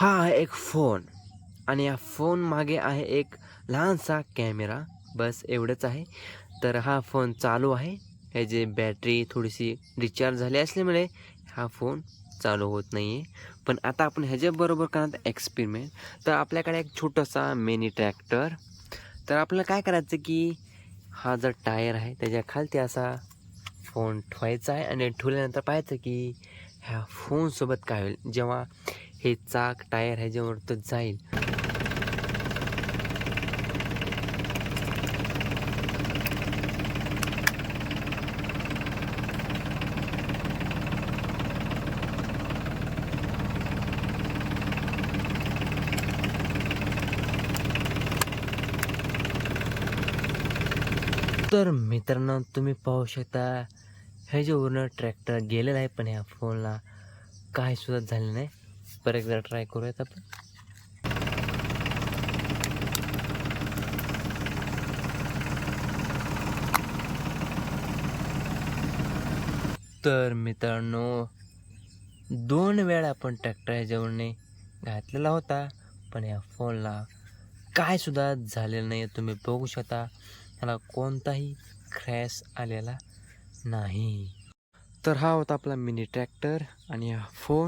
हा आहे एक फोन. आणि या फोन मागे आहे एक लहानसा कॅमेरा. बस एवढंच आहे. तर हा फोन चालू आहे. ह्याची बॅटरी थोडीशी रिचार्ज झाली असल्यामुळे हा फोन चालू होत नाही आहे पण आता आपण ह्याच्याबरोबर करणार एक्सपेरिमेंट तर आपल्याकडे एक छोटासा मिनी ट्रॅक्टर तर आपल्याला काय करायचं की हा जर टायर आहे त्याच्या खालती असा फोन ठेवायचा आहे. आणि ठेवल्यानंतर पाहायचं की ह्या फोनसोबत काय होईल. जेव्हा हे चाक टायर ह्याच्यावर तर जाईल. तर मित्रांनो तुम्ही पाहू शकता ह्याच्यावरनं ट्रॅक्टर गेलेला आहे पण ह्या फोनला काही सुद्धा झालं नाही. पर एकदा ट्राय करूयात आपण. तर मित्रांनो दोन वेळा आपण ट्रॅक्टर ह्याच्यावरने घातलेला होता पण या फोनला काय सुद्धा झालेलं नाही तुम्ही बघू शकता. ह्याला कोणताही क्रॅश आलेला नाही. तर हा होता आपला मिनी ट्रॅक्टर आणि हा फोन